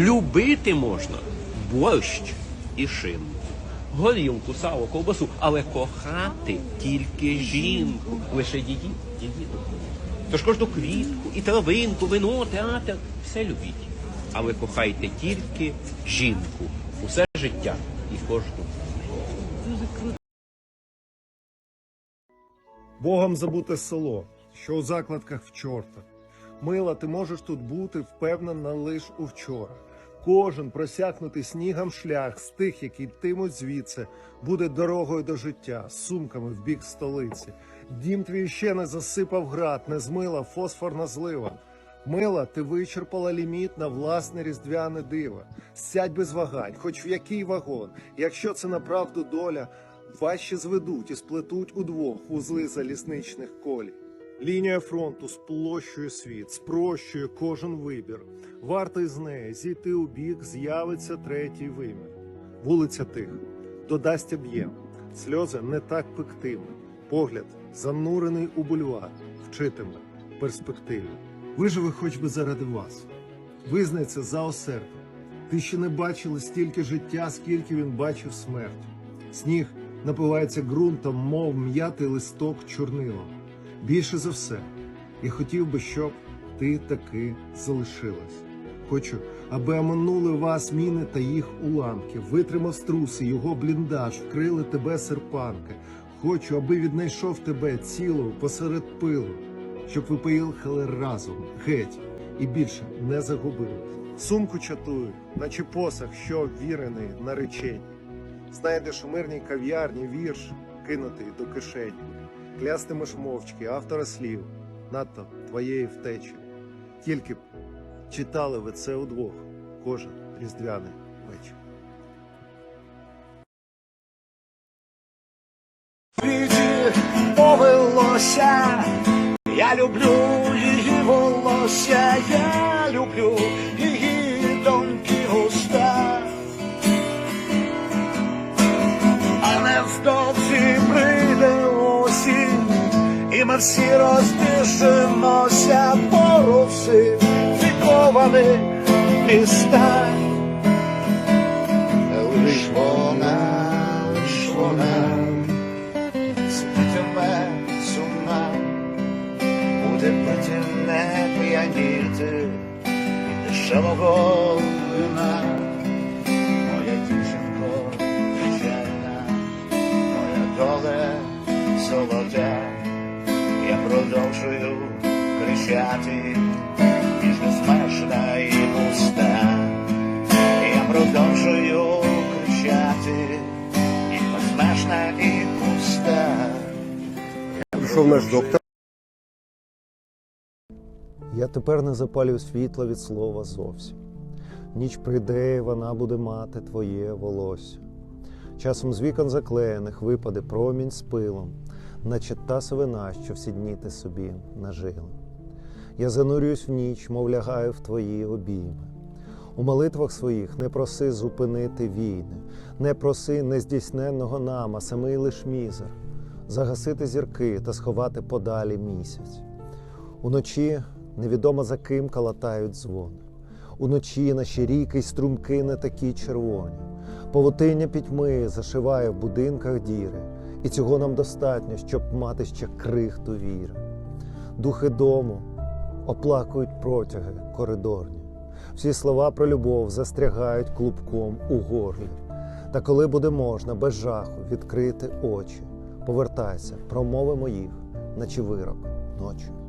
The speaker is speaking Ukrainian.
Любити можна борщ і шинку, горілку, сало, ковбасу, але кохати тільки жінку, лише її, її. Тож кожну квітку і травинку, вино, театр, все любіть. Але кохайте тільки жінку, усе життя і кожну. Богом забуте село, що у закладках в чорта. Мила, ти можеш тут бути впевнена лиш у вчора. Кожен просякнутий снігом шлях з тих, які йтимуть звідси, буде дорогою до життя, сумками в бік столиці. Дім твій ще не засипав град, не змила фосфорна злива. Мила, ти вичерпала ліміт на власне різдвяне диво. Сядь без вагань, хоч в який вагон. Якщо це направду доля, вас ще зведуть і сплетуть удвох вузли залізничних колій. Лінія фронту сплощує світ, спрощує кожен вибір. Варто із неї зійти у бік, з'явиться третій вимір. Вулиця тих додасть об'єм, сльози не так пективні. Погляд занурений у бульвар, вчитиме перспективі. Виживе хоч би заради вас. Визнається за осердя. Ти ще не бачила стільки життя, скільки він бачив смерть. Сніг напивається ґрунтом, мов м'ятий листок чорнилом. Більше за все, я хотів би, щоб ти таки залишилась. Хочу, аби оминули вас міни та їх уламки, витримав струси, його бліндаж, вкрили тебе серпанки. Хочу, аби віднайшов тебе цілу посеред пилу, щоб ви поїхали разом, геть, і більше не загубили. Сумку чатую, наче посах, що вірений наречень. Знайдеш у мирній кав'ярні вірш, кинутий до кишені. Клястимеш мовчки автора слів, надто твоєї втечі. Тільки б читали ви це удвох кожен різдвяний вечір. повелося. Я люблю її волосся, я люблю її тонкі уста. А невдовзі прийде осінь, і ми всі розбіжимося по русі вікованих містах. Лиш вона, лиш вона світиме сумна, буде пити не п'яніти, і дешевого вина. Моя дівчинко звичайна, моя доле золота, я продовжую кричати, безмежна і пуста. Я продовжую кричати, ніж безмежна і пуста. Прийшов наш доктор. Я тепер не запалюю світла від слова зовсім. Ніч прийде, і вона буде мати твоє волосся. Часом з вікон заклеєних випаде промінь з пилом, наче та совина, що всі дні ти собі нажила. Я занурююсь в ніч, мов лягаю в твої обійми. У молитвах своїх не проси зупинити війни, не проси нездійсненного нам, а самий лиш мізер, загасити зірки та сховати подалі місяць. Уночі невідомо за ким калатають дзвони. Уночі наші ріки й струмки не такі червоні. Павутиння пітьми зашиває в будинках діри, і цього нам достатньо, щоб мати ще крихту віри. Духи дому оплакують протяги коридорні. Всі слова про любов застрягають клубком у горлі. Та коли буде можна без жаху відкрити очі, повертайся, промовимо їх, наче вирок ночі.